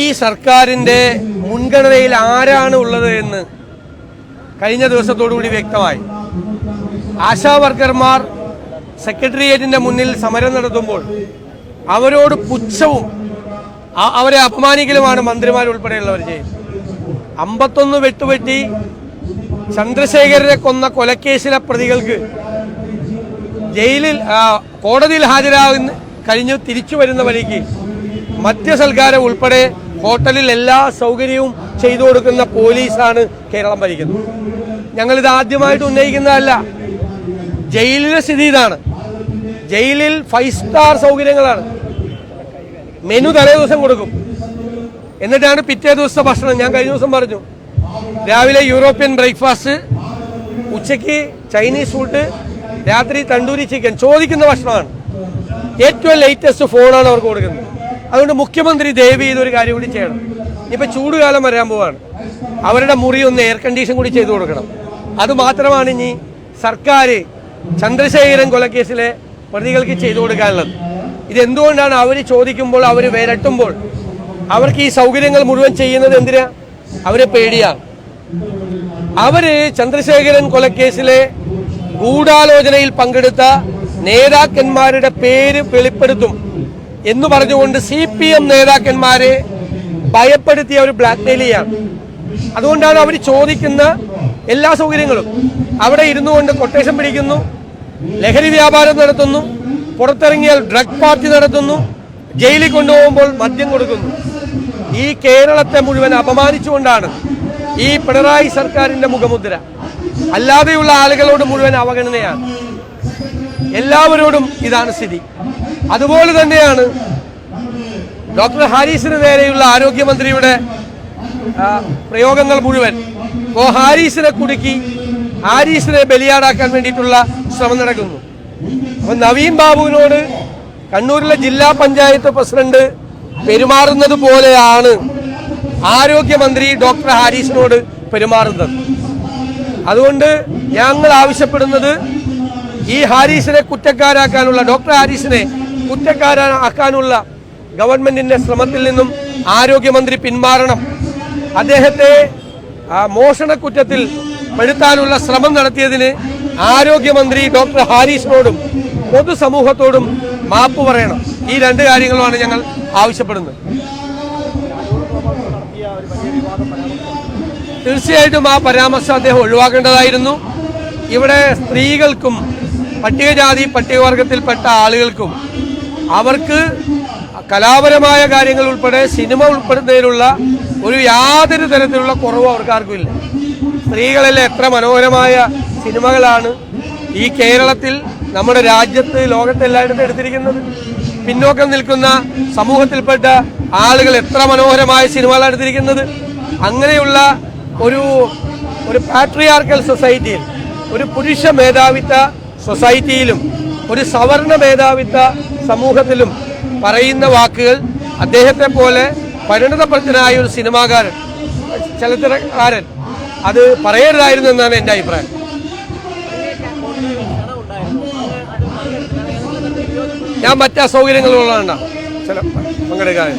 ഈ സർക്കാരിന്റെ മുൻഗണനയിൽ ആരാണ് ഉള്ളത് എന്ന് കഴിഞ്ഞ ദിവസത്തോടുകൂടി വ്യക്തമായി. ആശാവർക്കർമാർ സെക്രട്ടേറിയറ്റിന്റെ മുന്നിൽ സമരം നടത്തുമ്പോൾ അവരോട് പുച്ഛവും അവരെ അപമാനിക്കലുമാണ് മന്ത്രിമാരുൾപ്പെടെയുള്ളവർ ചെയ്യുന്നത്. അമ്പത്തൊന്ന് വെട്ടുപറ്റി ചന്ദ്രശേഖരനെ കൊന്ന കൊലക്കേസിലെ പ്രതികൾക്ക് ജയിലിൽ കോടതിയിൽ ഹാജരാകുന്ന കഴിഞ്ഞു തിരിച്ചു വരുന്ന വഴിക്ക് മദ്യസൽക്കാരം ഉൾപ്പെടെ ഹോട്ടലിൽ എല്ലാ സൗകര്യവും ചെയ്തു കൊടുക്കുന്ന പോലീസാണ് കേരളം ഭരിക്കുന്നത്. ഞങ്ങളിത് ആദ്യമായിട്ട് ഉന്നയിക്കുന്നതല്ല. ജയിലിലെ സ്ഥിതി ഇതാണ്. ജയിലിൽ ഫൈവ് സ്റ്റാർ സൗകര്യങ്ങളാണ്. മെനു തലേ ദിവസം കൊടുക്കും. എന്നിട്ടാണ് പിറ്റേ ദിവസത്തെ ഭക്ഷണം. ഞാൻ കഴിഞ്ഞ ദിവസം പറഞ്ഞു. രാവിലെ യൂറോപ്യൻ ബ്രേക്ക്ഫാസ്റ്റ് ഉച്ചയ്ക്ക് ചൈനീസ് ഫുഡ് രാത്രി തണ്ടൂരി ചിക്കൻ. ചോദിക്കുന്ന ഭക്ഷണമാണ്. ഏറ്റവും ലേറ്റസ്റ്റ് ഫോണാണ് അവർക്ക് കൊടുക്കുന്നത്. അതുകൊണ്ട് മുഖ്യമന്ത്രി ദയവ് ചെയ്തൊരു കാര്യം കൂടി ചെയ്യണം. ഇപ്പൊ ചൂടുകാലം വരാൻ പോവാണ്. അവരുടെ മുറി ഒന്ന് എയർ കണ്ടീഷൻ കൂടി ചെയ്തു കൊടുക്കണം. അതുമാത്രമാണ് ഇനി സർക്കാർ ചന്ദ്രശേഖരൻ കൊലക്കേസിലെ പ്രതികൾക്ക് ചെയ്തു കൊടുക്കാനുള്ളത്. ഇതെന്തുകൊണ്ടാണ് അവർ ചോദിക്കുമ്പോൾ അവർ വിരട്ടുമ്പോൾ അവർക്ക് ഈ സൗകര്യങ്ങൾ മുഴുവൻ ചെയ്യുന്നത് എന്തിനാ? അവരെ പേടിയാണ് അവർ ചന്ദ്രശേഖരൻ കൊലക്കേസിലെ ഗൂഢാലോചനയിൽ പങ്കെടുത്ത നേതാക്കന്മാരുടെ പേര് വെളിപ്പെടുത്തും. എന്ന് പറഞ്ഞുകൊണ്ട് സി പി എം നേതാക്കന്മാരെ ഭയപ്പെടുത്തിയ ഒരു ബ്ലാക്ക്മെയിൽ ചെയ്യാണ്. അതുകൊണ്ടാണ് അവർ ചോദിക്കുന്ന എല്ലാ സൗകര്യങ്ങളും. അവിടെ ഇരുന്നു കൊണ്ട് കൊട്ടേഷൻ പിടിക്കുന്നു ലഹരി വ്യാപാരം നടത്തുന്നു പുറത്തിറങ്ങിയാൽ ഡ്രഗ് പാർട്ടി നടത്തുന്നു ജയിലിൽ കൊണ്ടുപോകുമ്പോൾ മദ്യം കൊടുക്കുന്നു. ഈ കേരളത്തെ മുഴുവൻ അപമാനിച്ചുകൊണ്ടാണ് ഈ പിണറായി സർക്കാരിന്റെ മുഖമുദ്ര. അല്ലാതെയുള്ള ആളുകളോട് മുഴുവൻ അവഗണനയാണ്. എല്ലാവരോടും ഇതാണ് സ്ഥിതി. അതുപോലെ തന്നെയാണ് ഡോക്ടർ ഹാരിസിന് നേരെയുള്ള ആരോഗ്യമന്ത്രിയുടെ പ്രയോഗങ്ങൾ മുഴുവൻ. ഓ ഹാരിസിനെ കുടുക്കി ഹാരിസിനെ ബലിയാടാക്കാൻ വേണ്ടിയിട്ടുള്ള ശ്രമം നടക്കുന്നു. അപ്പൊ നവീൻ ബാബുവിനോട് കണ്ണൂരിലെ ജില്ലാ പഞ്ചായത്ത് പ്രസിഡന്റ് പെരുമാറുന്നത് പോലെയാണ് ആരോഗ്യമന്ത്രി ഡോക്ടർ ഹാരിസിനോട് പെരുമാറുന്നത്. അതുകൊണ്ട് ഞങ്ങൾ ആവശ്യപ്പെടുന്നത് ഈ ഹാരിസിനെ കുറ്റക്കാരാക്കാനുള്ള ഡോക്ടർ ഹാരിസിനെ കുറ്റക്കാരാക്കാനുള്ള ഗവൺമെന്റിന്റെ ശ്രമത്തിൽ നിന്നും ആരോഗ്യമന്ത്രി പിന്മാറണം. അദ്ദേഹത്തെ മോഷണ മോഷണക്കുറ്റത്തിൽ പെടുത്താനുള്ള ശ്രമം നടത്തിയതിന് ആരോഗ്യമന്ത്രി ഡോക്ടർ ഹാരിസിനോടും പൊതുസമൂഹത്തോടും മാപ്പ് പറയണം. ഈ രണ്ട് കാര്യങ്ങളുമാണ് ഞങ്ങൾ ആവശ്യപ്പെടുന്നത്. തീർച്ചയായിട്ടും ആ പരാമർശം അദ്ദേഹം ഒഴിവാക്കേണ്ടതായിരുന്നു. ഇവിടെ സ്ത്രീകൾക്കും പട്ടികജാതി പട്ടികവർഗത്തിൽപ്പെട്ട ആളുകൾക്കും അവർക്ക് കലാപരമായ കാര്യങ്ങൾ ഉൾപ്പെടെ സിനിമ ഉൾപ്പെടുന്നതിനുള്ള ഒരു യാതൊരു തരത്തിലുള്ള കുറവും അവർക്കാർക്കും ഇല്ല. സ്ത്രീകളെല്ലാം എത്ര മനോഹരമായ സിനിമകളാണ് ഈ കേരളത്തിൽ നമ്മുടെ രാജ്യത്ത് ലോകത്തെല്ലായിടത്തും എടുത്തിരിക്കുന്നത്. പിന്നോക്കം നിൽക്കുന്ന സമൂഹത്തിൽപ്പെട്ട ആളുകൾ എത്ര മനോഹരമായ സിനിമകളാണ് എടുത്തിരിക്കുന്നത്. അങ്ങനെയുള്ള ഒരു ഒരു പാട്രിയാർക്കൽ സൊസൈറ്റിയിൽ ഒരു പുരുഷ മേധാവിത്വ സൊസൈറ്റിയിലും ഒരു സവർണ മേധാവിത്വ സമൂഹത്തിലും പറയുന്ന വാക്കുകൾ അദ്ദേഹത്തെ പോലെ പരിണതപ്രജ്ഞനായ ഒരു സിനിമാകാരൻ ചലച്ചിത്രകാരൻ അത് പറയരുതായിരുന്നു എന്നാണ് എന്റെ അഭിപ്രായം. ഞാൻ മറ്റ് അസൗകര്യങ്ങളുള്ളതാണ് ചില പങ്കെടുക്കാൻ.